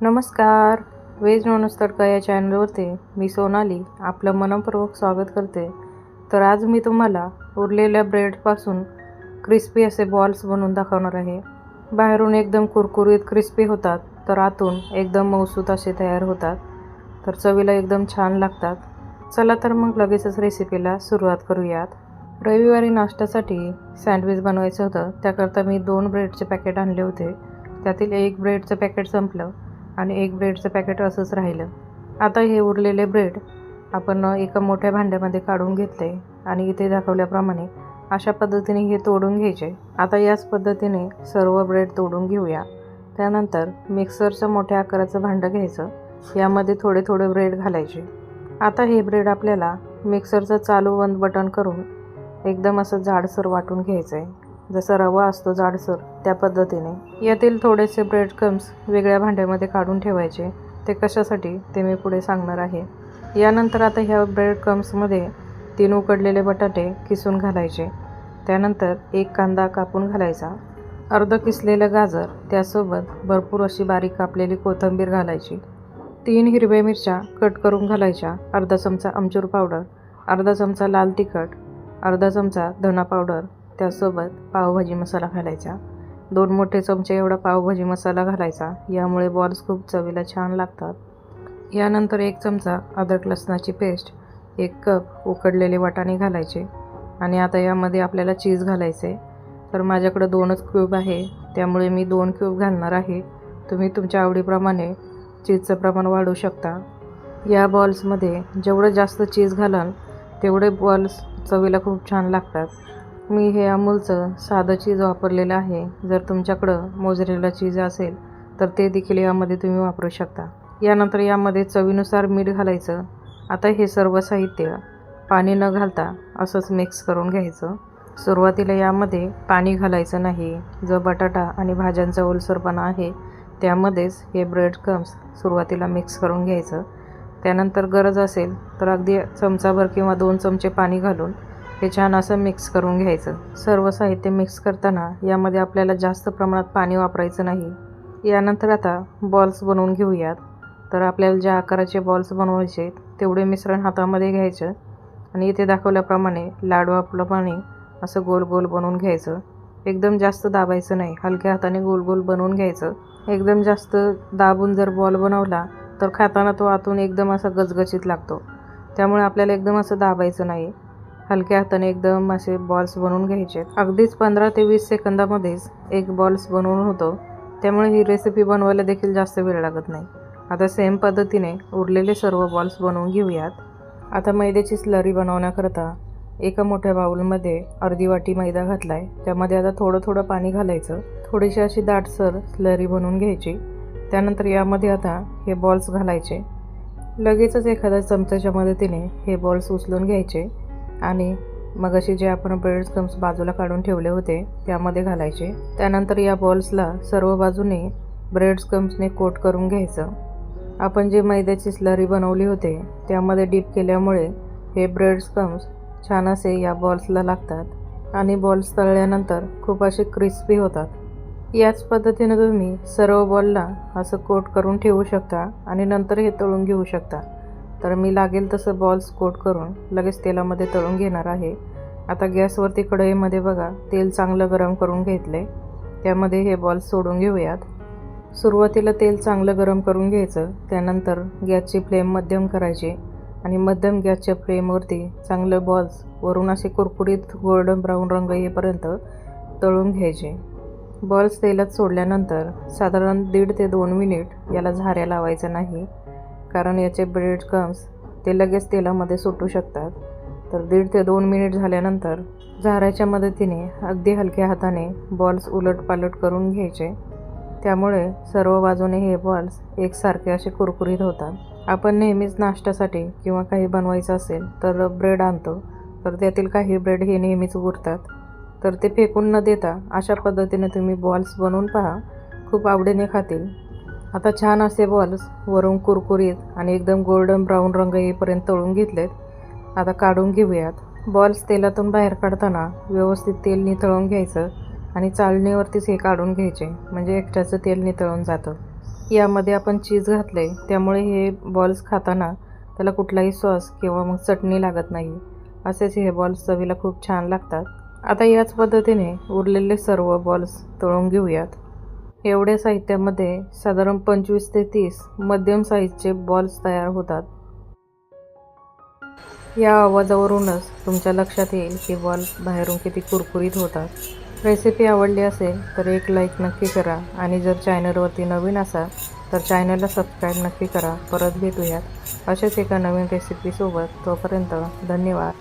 नमस्कार. वेज नॉनस तडका या चॅनलवरती मी सोनाली आपलं मनपूर्वक स्वागत करते. तर आज मी तुम्हाला उरलेल्या ब्रेडपासून क्रिस्पी असे बॉल्स बनवून दाखवणार आहे. बाहेरून एकदम कुरकुरीत क्रिस्पी होतात तर आतून एकदम मौसूत असे तयार होतात. तर चवीला एकदम छान लागतात. चला तर मग लगेचच रेसिपीला सुरुवात करूयात. रविवारी नाश्त्यासाठी सँडविच बनवायचं होतं त्याकरता मी दोन ब्रेडचे पॅकेट आणले होते. त्यातील एक ब्रेडचं पॅकेट संपलं. आणि एक ब्रेडचं पॅकेट असंच राहिलं. आता हे उरलेले ब्रेड आपण एका मोठ्या भांड्यामध्ये काढून घेतले आणि इथे दाखवल्याप्रमाणे अशा पद्धतीने हे तोडून घ्यायचे. आता याच पद्धतीने सर्व ब्रेड तोडून घेऊया. त्यानंतर मिक्सरचं मोठ्या आकाराचं भांडं घ्यायचं. यामध्ये थोडे थोडे ब्रेड घालायचे. आता हे ब्रेड आपल्याला मिक्सरचं चालू बंद बटन करून एकदम असं जाडसर वाटून घ्यायचं आहे जसा रवा असतो जाडसर त्या पद्धतीने. यातील थोडेसे ब्रेड क्रम्स वेगळ्या भांड्यामध्ये काढून ठेवायचे. ते कशासाठी ते मी पुढे सांगणार आहे. यानंतर आता ह्या ब्रेड क्रम्समध्ये तीन उकडलेले बटाटे किसून घालायचे. त्यानंतर एक कांदा कापून घालायचा. अर्ध किसलेलं गाजर त्यासोबत भरपूर अशी बारीक कापलेली कोथिंबीर घालायची. तीन हिरव्या मिरच्या कट करून घालायच्या. अर्धा चमचा आमचूर पावडर अर्धा चमचा लाल तिखट अर्धा चमचा धना पावडर त्यासोबत पावभाजी मसाला घालायचा. दोन मोठे चमचे एवढा पावभाजी मसाला घालायचा. यामुळे बॉल्स खूप चवीला छान लागतात. यानंतर एक चमचा अद्रक लसणाची पेस्ट एक कप उकडलेले वाटाणे घालायचे. आणि आता यामध्ये आपल्याला चीज घालायचे तर माझ्याकडं दोनच क्यूब आहे. त्यामुळे मी दोन क्यूब घालणार आहे. तुम्ही तुमच्या आवडीप्रमाणे चीजचं प्रमाण वाढवू शकता. या बॉल्समध्ये जेवढं जास्त चीज घालाल तेवढे बॉल्स चवीला खूप छान लागतात. मी हे अमूलचं साधं चीज वापरलेलं आहे. जर तुमच्याकडं मोजरेला चीज असेल तर ते देखील यामध्ये तुम्ही वापरू शकता. यानंतर यामध्ये चवीनुसार मीठ घालायचं. आता हे सर्व साहित्य पाणी न घालता असंच मिक्स करून घ्यायचं. सुरुवातीला यामध्ये पाणी घालायचं नाही. जो बटाटा आणि भाज्यांचा ओलसरपणा आहे त्यामध्येच हे ब्रेड क्रम्स सुरुवातीला मिक्स करून घ्यायचं. त्यानंतर गरज असेल तर अगदी चमचाभर किंवा दोन चमचे पाणी घालून हे छान असं मिक्स करून घ्यायचं. सर्व साहित्य मिक्स करताना यामध्ये आपल्याला जास्त प्रमाणात पाणी वापरायचं नाही. यानंतर आता बॉल्स बनवून घेऊयात. तर आपल्याला ज्या आकाराचे बॉल्स बनवायचे तेवढे मिश्रण हातामध्ये घ्यायचं आणि इथे दाखवल्याप्रमाणे लाडू आपल्याप्रमाणे असं गोल गोल बनवून घ्यायचं. एकदम जास्त दाबायचं नाही हलक्या हाताने गोल गोल बनवून घ्यायचं. एकदम जास्त दाबून जर बॉल बनवला तर खाताना तो आतून एकदम असा गजगजीत लागतो. त्यामुळे आपल्याला एकदम असं दाबायचं नाही. हलक्या हाताने एकदम असे बॉल्स बनवून घ्यायचे. अगदीच पंधरा ते वीस सेकंदामध्येच एक बॉल्स बनवून होतो. त्यामुळे ही रेसिपी बनवायला देखील जास्त वेळ लागत नाही. आता सेम पद्धतीने उरलेले सर्व बॉल्स बनवून घेऊयात. आता मैद्याची स्लरी बनवण्याकरता एका मोठ्या बाउलमध्ये अर्धी वाटी मैदा घातला आहे त्यामध्ये आता थोडं थोडं पाणी घालायचं. थोडीशी अशी दाटसर स्लरी बनवून घ्यायची. त्यानंतर यामध्ये आता हे बॉल्स घालायचे. लगेचच एखाद्या चमच्याच्या मदतीने हे बॉल्स उचलून घ्यायचे. आणि मग असे जे आपण ब्रेड क्रम्स बाजूला काढून ठेवले होते त्यामध्ये घालायचे. त्यानंतर या बॉल्सला सर्व बाजूने ब्रेड क्रम्सने कोट करून घ्यायचं. आपण जे मैद्याची स्लरी बनवली होते त्यामध्ये डीप केल्यामुळे हे ब्रेड क्रम्स छान असे या बॉल्सला लागतात. आणि बॉल्स तळल्यानंतर खूप असे क्रिस्पी होतात. याच पद्धतीने तुम्ही सर्व बॉलला असं कोट करून ठेवू शकता आणि नंतर हे तळून घेऊ शकता. तर मी लागेल तसं बॉल्स कोट करून लगेच तेलामध्ये तळून घेणार आहे. आता गॅसवरती कढईमध्ये बघा तेल चांगलं गरम करून घेतले त्यामध्ये हे बॉल्स सोडून घेऊयात. सुरुवातीला तेल चांगलं गरम करून घ्यायचं त्यानंतर गॅसची फ्लेम मध्यम करायची आणि मध्यम गॅसच्या फ्लेमवरती चांगलं बॉल्स वरून असे कुरकुरीत गोल्डन ब्राऊन रंग येईपर्यंत तळून घ्यायचे. बॉल्स तेलात सोडल्यानंतर साधारण दीड ते दोन मिनिट याला झाऱ्या लावायचं नाही. कारण याचे ब्रेड क्रम्स ते लगेच तेलामध्ये सुटू शकतात. तर दीड ते दोन मिनिट झाल्यानंतर झाऱ्याच्या मदतीने अगदी हलक्या हाताने बॉल्स उलटपालट करून घ्यायचे. त्यामुळे सर्व बाजूने हे बॉल्स एकसारखे असे कुरकुरीत होतात. आपण नेहमीच नाश्त्यासाठी किंवा काही बनवायचं असेल तर ब्रेड आणतो. तर त्यातील काही ब्रेड हे नेहमीच उरतात. तर ते फेकून न देता अशा पद्धतीने तुम्ही बॉल्स बनवून पहा. खूप आवडीने खातील. आता छान असे बॉल्स वरून कुरकुरीत आणि एकदम गोल्डन ब्राऊन रंग येईपर्यंत तळून घेतलेत. आता काढून घेऊयात. बॉल्स तेलातून बाहेर काढताना व्यवस्थित तेल निथळून घ्यायचं आणि चाळणीवरतीच हे काढून घ्यायचे म्हणजे एक्स्ट्राचं तेल निथळून जातं. यामध्ये आपण चीज घातले त्यामुळे हे बॉल्स खाताना त्याला कुठलाही सॉस किंवा मग चटणी लागत नाही. असेच हे बॉल्स चवीला खूप छान लागतात. आता याच पद्धतीने उरलेले सर्व बॉल्स तळून घेऊयात. एवढ्या साहित्यामध्ये साधारण पंचवीस ते तीस मध्यम साईजचे बॉल्स तयार होतात. या आवाजावरूनच तुमच्या लक्षात येईल की बॉल बाहेरून किती कुरकुरीत होतात. रेसिपी आवडली असेल तर एक लाईक नक्की करा आणि जर चॅनलवरती नवीन असाल तर चॅनलला सबस्क्राईब नक्की करा. परत भेटूयात अशाच एका नवीन रेसिपीसोबत तोपर्यंत धन्यवाद.